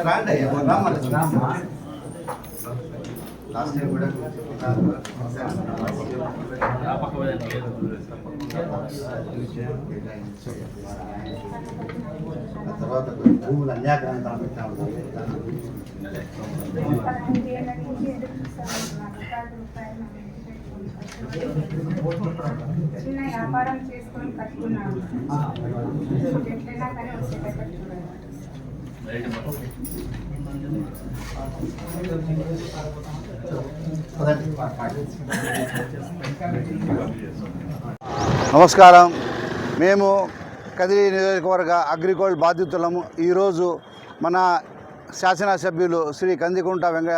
రాండి అయ్యా, రామ్మని. Last time కూడా ఆ తర్వాత కొన్ని భూములు అన్యాక్రాంతం పెట్టా ఉన్నాయి దాని గురించి చిన్న వ్యాపారం చేసుకొని కట్టుకున్నాను. ఎట్లయినా కానీ వచ్చేటట్టు నమస్కారం. మేము కదిరి నియోజకవర్గ అగ్రికోల్డ్ బాధితులము. ఈరోజు మన శాసనసభ్యులు శ్రీ కందికుంట వెంక వెంక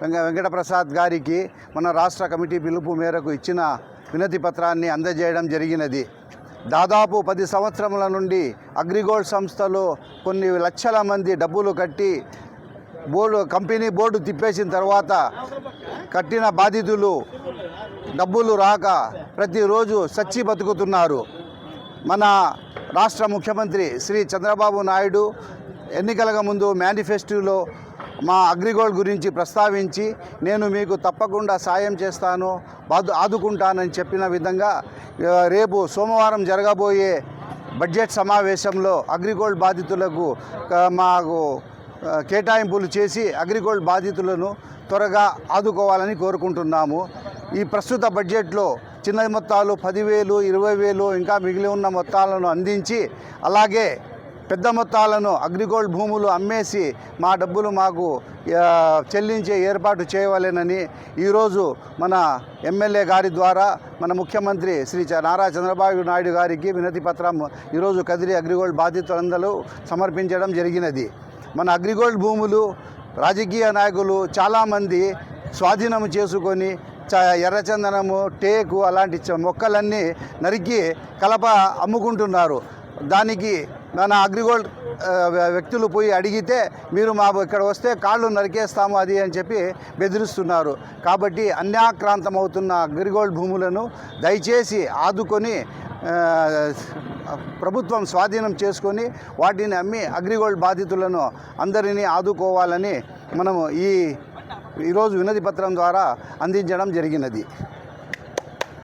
వెంకటప్రసాద్ గారికి మన రాష్ట్ర కమిటీ పిలుపు మేరకు ఇచ్చిన వినతి పత్రాన్ని అందజేయడం జరిగినది. దాదాపు పది సంవత్సరముల నుండి అగ్రిగోల్డ్ సంస్థలో కొన్ని లక్షల మంది డబ్బులు కట్టి బోర్డు కంపెనీ బోర్డు తిప్పేసిన తర్వాత కట్టిన బాధితులు డబ్బులు రాక ప్రతిరోజు సచ్చి బతుకుతున్నారు. మన రాష్ట్ర ముఖ్యమంత్రి శ్రీ చంద్రబాబు నాయుడు ఎన్నికలకు ముందు మేనిఫెస్టోలో మా అగ్రిగోల్డ్ గురించి ప్రస్తావించి నేను మీకు తప్పకుండా సాయం చేస్తాను బాదు ఆదుకుంటానని చెప్పిన విధంగా రేపు సోమవారం జరగబోయే బడ్జెట్ సమావేశంలో అగ్రిగోల్డ్ బాధితులకు మాకు కేటాయింపులు చేసి అగ్రిగోల్డ్ బాధితులను త్వరగా ఆదుకోవాలని కోరుకుంటున్నాము. ఈ ప్రస్తుత బడ్జెట్లో చిన్న మొత్తాలు పదివేలు ఇరవై వేలు ఇంకా మిగిలి ఉన్న మొత్తాలను అందించి అలాగే పెద్ద మొత్తాలను అగ్రిగోల్డ్ భూములు అమ్మేసి మా డబ్బులు మాకు చెల్లించే ఏర్పాటు చేయవలెనని ఈరోజు మన ఎమ్మెల్యే గారి ద్వారా మన ముఖ్యమంత్రి శ్రీ నారా చంద్రబాబు నాయుడు గారికి వినతి పత్రం ఈరోజు కదిరి అగ్రిగోల్డ్ బాధితులందరూ సమర్పించడం జరిగినది. మన అగ్రిగోల్డ్ భూములు రాజకీయ నాయకులు చాలామంది స్వాధీనం చేసుకొని చ ఎర్రచందనము టేకు అలాంటి మొక్కలన్నీ నరికి కలప అమ్ముకుంటున్నారు. దానికి మన అగ్రిగోల్డ్ వ్య- వ్యక్తులు పోయి అడిగితే మీరు మా ఇక్కడ వస్తే కాళ్ళు నరికేస్తాము అది అని చెప్పి బెదిరిస్తున్నారు. కాబట్టి అన్యాక్రాంతం అవుతున్న అగ్రిగోల్డ్ భూములను దయచేసి ఆదుకొని ప్రభుత్వం స్వాధీనం చేసుకొని వాటిని అమ్మి అగ్రిగోల్డ్ బాధితులను అందరినీ ఆదుకోవాలని మనము ఈ ఈరోజు వినతి పత్రం ద్వారా అందించడం జరిగినది.